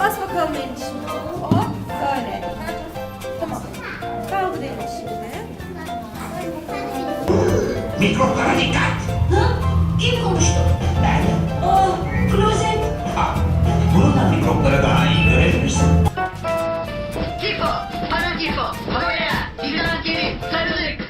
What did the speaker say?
Bas bakalım elini şimdi. Hop böyle. Tamam. Kaldır elini şimdi. Mikroplara dikkat. Hı? Kim konuştu? Ben. Aa, klozet. Ha, bununla mikroplara daha iyi görebilirsin. Tifo, para tifo, kolera, hidran sarılık,